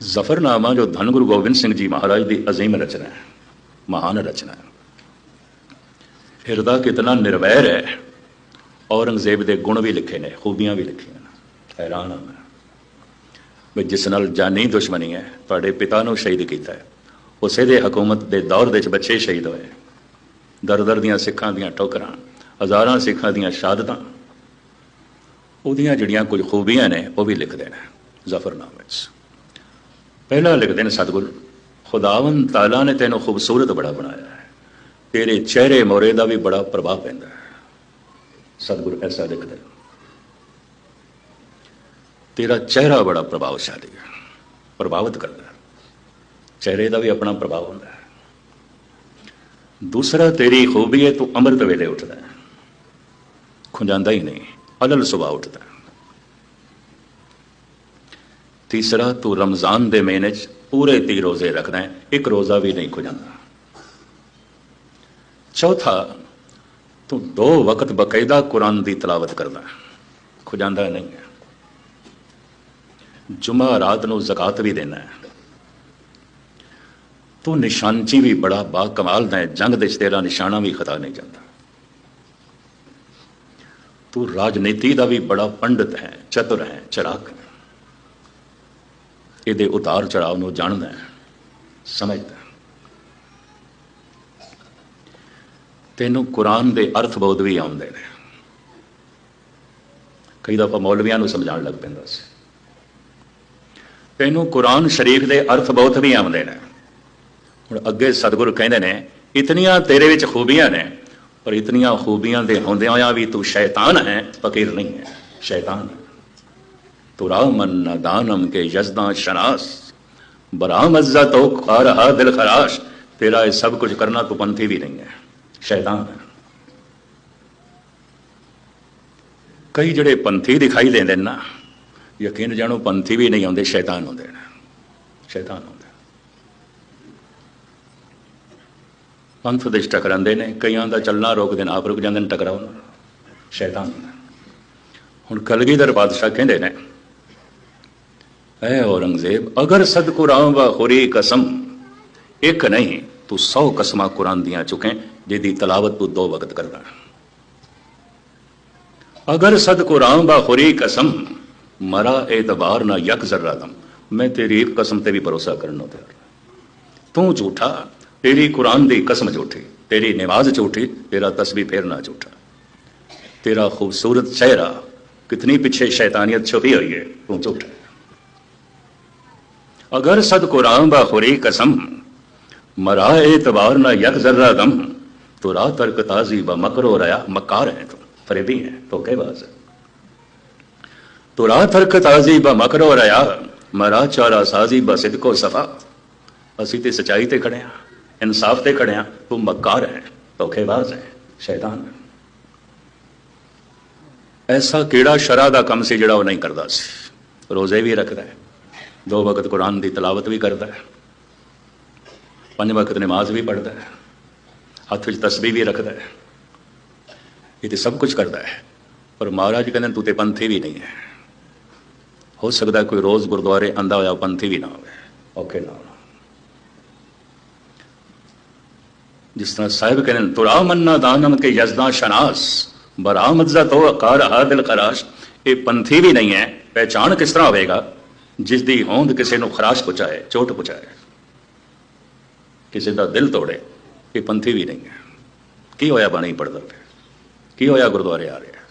ਜ਼ਫਰਨਾਮਾ ਜੋ ਧੰਨ ਗੁਰੂ ਗੋਬਿੰਦ ਸਿੰਘ ਜੀ ਮਹਾਰਾਜ ਦੀ ਅਜ਼ੀਮ ਰਚਨਾ ਹੈ, ਮਹਾਨ ਰਚਨਾ ਹੈ। ਹਿਰਦਾ ਕਿਤਨਾ ਨਿਰਵੈਰ ਹੈ। ਔਰੰਗਜ਼ੇਬ ਦੇ ਗੁਣ ਵੀ ਲਿਖੇ ਨੇ, ਖੂਬੀਆਂ ਵੀ ਲਿਖੀਆਂ ਨੇ। ਹੈਰਾਨ ਹਾਂ ਮੈਂ। ਜਿਸ ਨਾਲ ਜਾਨੀ ਦੁਸ਼ਮਣੀ ਹੈ, ਤੁਹਾਡੇ ਪਿਤਾ ਨੂੰ ਸ਼ਹੀਦ ਕੀਤਾ ਹੈ। ਉਸੇ ਦੇ ਹਕੂਮਤ ਦੇ ਦੌਰ ਦੇ ਵਿੱਚ ਬੱਚੇ ਸ਼ਹੀਦ ਹੋਏ। ਦਰ ਦਰ ਦੀਆਂ ਸਿੱਖਾਂ ਦੀਆਂ ਠੋਕਰਾਂ, ਹਜ਼ਾਰਾਂ ਸਿੱਖਾਂ ਦੀਆਂ ਸ਼ਹਾਦਤਾਂ। ਉਹਦੀਆਂ ਜਿਹੜੀਆਂ ਕੁਝ ਖੂਬੀਆਂ ਨੇ, ਉਹ ਵੀ ਲਿਖਦੇ ਨੇ ਜ਼ਫਰਨਾਮੇ ਵਿੱਚ ਪਹਿਲਾ ਲਿਖਦੇ ਨੇ ਸਤਿਗੁਰ ਖੁਦਾਵੰ ਤਾਲਾ ਨੇ ਤੈਨੂੰ ਖੂਬਸੂਰਤ ਬੜਾ ਬਣਾਇਆ ਹੈ। ਤੇਰੇ ਚਿਹਰੇ ਮੋਰੇ ਦਾ ਵੀ ਬੜਾ ਪ੍ਰਭਾਵ ਪੈਂਦਾ ਹੈ। ਸਤਿਗੁਰ, ਐਸਾ ਲਿਖਦਾ ਹੈ ਤੇਰਾ ਚਿਹਰਾ ਬੜਾ ਪ੍ਰਭਾਵਸ਼ਾਲੀ ਹੈ, ਪ੍ਰਭਾਵਿਤ ਕਰਦਾ ਹੈ। ਚਿਹਰੇ ਦਾ ਵੀ ਆਪਣਾ ਪ੍ਰਭਾਵ ਹੁੰਦਾ ਹੈ। ਦੂਸਰਾ, ਤੇਰੀ ਖੂਬੀ ਹੈ ਤੂੰ ਅੰਮ੍ਰਿਤ ਵੇਲੇ ਉੱਠਦਾ ਹੈ। ਖੁੰਜਾਂਦਾ ਹੀ ਨਹੀਂ, ਅਲਲ ਸੁਭਾਅ ਉੱਠਦਾ ਹੈ। ਤੀਸਰਾ ਤੂੰ ਰਮਜ਼ਾਨ ਦੇ ਮਹੀਨੇ 'ਚ ਪੂਰੇ ਤੀ ਰੋਜ਼ੇ ਰੱਖਦਾ ਹੈ, ਇੱਕ ਰੋਜ਼ਾ ਵੀ ਨਹੀਂ ਖੁਜਾਂਦਾ ਚੌਥਾ, ਤੂੰ ਦੋ ਵਕਤ ਬਕਾਇਦਾ ਕੁਰਾਨ ਦੀ ਤਲਾਵਤ ਕਰਦਾ ਖੁਜਾਂਦਾ ਨਹੀਂ ਹੈ। ਜੁਮਾ ਰਾਤ ਨੂੰ ਜ਼ਕਾਤ ਵੀ ਦੇਣਾ ਹੈ। ਤੂੰ ਨਿਸ਼ਾਨਚੀ ਵੀ ਬੜਾ ਬਾ ਕਮਾਲ ਦਾ ਹੈ, ਜੰਗ ਦੇ ਤੇਰਾ ਨਿਸ਼ਾਨਾ ਵੀ ਖਤਾ ਨਹੀਂ ਜਾਂਦਾ। ਤੂੰ ਰਾਜਨੀਤੀ ਦਾ ਵੀ ਬੜਾ ਪੰਡਤ ਹੈ, ਚਤੁਰ ਹੈ ਚਰਾਕ ਹੈ। ਇਹਦੇ ਉਤਾਰ ਚੜਾਵ ਨੂੰ ਜਾਣਦਾ ਹੈ, ਸਮਝਦਾ ਤੈਨੂੰ ਕੁਰਾਨ ਦੇ ਅਰਥ ਬੋਧ ਵੀ ਆਉਂਦੇ ਨੇ। ਕਈ ਦਫਾ ਮੌਲਵੀਆਂ ਨੂੰ ਸਮਝਾਉਣ ਲੱਗ ਪੈਂਦਾ ਸੀ। ਤੈਨੂੰ ਕੁਰਾਨ ਸ਼ਰੀਫ ਦੇ ਅਰਥ ਬਹੁਤ ਵੀ ਆਉਂਦੇ ਨੇ। ਹੁਣ ਅੱਗੇ ਸਤਿਗੁਰੂ ਕਹਿੰਦੇ ਨੇ, ਇਤਨੀਆਂ ਤੇਰੇ ਵਿੱਚ ਖੂਬੀਆਂ ਨੇ, ਪਰ ਇਤਨੀਆਂ ਖੂਬੀਆਂ ਦੇ ਹੁੰਦਿਆਂ ਹੋਇਆਂ ਵੀ ਤੂੰ ਸ਼ੈਤਾਨ ਹੈ, ਫਕੀਰ ਨਹੀਂ ਹੈ, ਸ਼ੈਤਾਨ ਹੈ। ਤੁਰਾ ਮਨ ਨਦਾਨਮ ਕੇ ਯਜ਼ਦਾਂ ਸ਼ਨਾਸ। ਬਰਾਮਜ਼ਾ ਤੋ ਖਾ ਰਹਾ ਦਿਲ ਖਰਾਸ਼। ਤੇਰਾ ਇਹ ਸਭ ਕੁਝ ਕਰਨਾ ਤੂੰ ਪੰਥੀ ਵੀ ਨਹੀਂ ਹੈ। ਸ਼ੈਤਾਨ। ਹੈ ਕਈ ਜਿਹੜੇ ਪੰਥੀ ਦਿਖਾਈ ਦਿੰਦੇ ਨੇ ਨਾ, ਯਕੀਨ ਜਾਣੋ ਪੰਥੀ ਵੀ ਨਹੀਂ ਆਉਂਦੇ, ਸ਼ੈਤਾਨ ਆਉਂਦੇ ਨੇ। ਸ਼ੈਤਾਨ ਆਉਂਦੇ ਪੰਥ ਦੇ ਟਕਰਾਉਂਦੇ ਨੇ, ਕਈਆਂ ਦਾ ਚੱਲਣਾ ਰੋਕਦੇ ਨੇ ਆਪ ਰੁਕ ਜਾਂਦੇ ਨੇ ਟਕਰਾਉਣ ਸ਼ੈਤਾਨ ਹੁਣ ਕਲਗੀਧਰ ਬਾਦਸ਼ਾਹ ਕਹਿੰਦੇ ਨੇ है औरंगज़ेब, अगर सद कुरान व कसम, एक नहीं, तू सौ कसमा कुरान दिया चुके यदि तलावत तू दो वक्त करना अगर सद राम व कसम, मरा एतबार ना यक जर्रा दम, मैं तेरी कसम ते भी भरोसा करना तैयार। तू झूठा, तेरी कुरान दी कसम झूठी, तेरी नमाज़ झूठी, तेरा तस्वीर फेरना झूठा। तेरा खूबसूरत चेहरा, कितनी पीछे शैतानियत छुपी हुई है, तू झूठा है अगर सद कुरान बा खुरी कसम मरा एतबार न यक जर्रा दम तो रात तर्क ताजी ब मकरो रया मकार है तो फरेबी है तो के बाज है तो रात तर्क ताजी ब मकरो रया मरा चारा साजी ब सिदको सफा ਅਸੀਂ ਤੇ ਸਚਾਈ ਤੇ ਖੜੇ ਆ ਇਨਸਾਫ ਤੇ ਖੜੇ ਆ ਤੂੰ ਮੱਕਾਰ ਹੈ ਧੋਖੇਬਾਜ਼ ਹੈ ਸ਼ੈਤਾਨ ਹੈ ਐਸਾ ਕਿਹੜਾ ਸ਼ਰਾ ਦਾ ਕੰਮ ਸੀ ਜਿਹੜਾ ਉਹ ਨਹੀਂ ਕਰਦਾ ਸੀ ਰੋਜ਼ੇ ਵੀ ਰੱਖਦਾ ਹੈ ਦੋ ਵਕਤ ਕੁਰਾਨ ਦੀ ਤਲਾਵਤ ਵੀ ਕਰਦਾ ਹੈ। ਪੰਜ ਵਕਤ ਨਮਾਜ਼ ਵੀ ਪੜ੍ਹਦਾ ਹੈ। ਹੱਥ ਵਿੱਚ ਤਸਬੀਹ ਵੀ ਰੱਖਦਾ ਹੈ। ਇਹ ਤੇ ਸਭ ਕੁਝ ਕਰਦਾ ਹੈ। ਪਰ ਮਹਾਰਾਜ ਕਹਿੰਦੇ ਤੂੰ ਤੇ ਪੰਥੀ ਵੀ ਨਹੀਂ ਹੈ। ਹੋ ਸਕਦਾ ਕੋਈ ਰੋਜ਼ ਗੁਰਦੁਆਰੇ ਆਂਦਾ ਹੋਇਆ ਪੰਥੀ ਵੀ ਨਾ ਹੋਵੇ। ਔਖੇ ਨਾ ਜਿਸ ਤਰ੍ਹਾਂ ਸਾਹਿਬ ਕਹਿੰਦੇ ਤੁਰਾ ਮੰਨਾ ਦਾਨਮ ਕੇ ਯਜ਼ਦਾ ਸ਼ਨਾਸ ਬਰਾਮਦਜ਼ਾ ਤੋ ਅਕਾਰ ਹਾ ਦਿਲ ਖਰਾਸ਼ ਇਹ ਪੰਥੀ ਵੀ ਨਹੀਂ ਹੈ। ਪਹਿਚਾਣ ਕਿਸ ਤਰ੍ਹਾਂ ਹੋਵੇਗਾ? ਜਿਸ ਦੀ ਹੋਂਦ ਕਿਸੇ ਨੂੰ ਖਰਾਸ਼ ਪਹੁੰਚਾਏ ਚੋਟ ਪਹੁੰਚਾਏ ਕਿਸੇ ਦਾ ਦਿਲ ਤੋੜੇ ਇਹ ਪੰਥੀ ਵੀ ਨਹੀਂ ਹੈ ਕੀ ਹੋਇਆ ਬਾਣੀ ਪੜਦਾ ਪਿਆ ਕੀ ਹੋਇਆ ਗੁਰਦੁਆਰੇ ਆ ਰਿਹਾ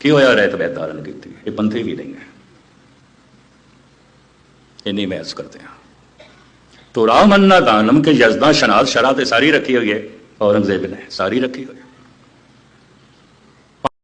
ਕੀ ਹੋਇਆ ਰਹਿਤ ਬੈਤ ਧਾਰਨ ਕੀਤੀ ਇਹ ਪੰਥੀ ਵੀ ਨਹੀਂ ਹੈ ਇੰਨੀ ਮਹਿਸ ਕਰਦੇ ਹਾਂ तो राम अन्ना दानम के यजदा शनाज शरा ते सारी रखी हुई है औरंगजेब ने सारी रखी हुई है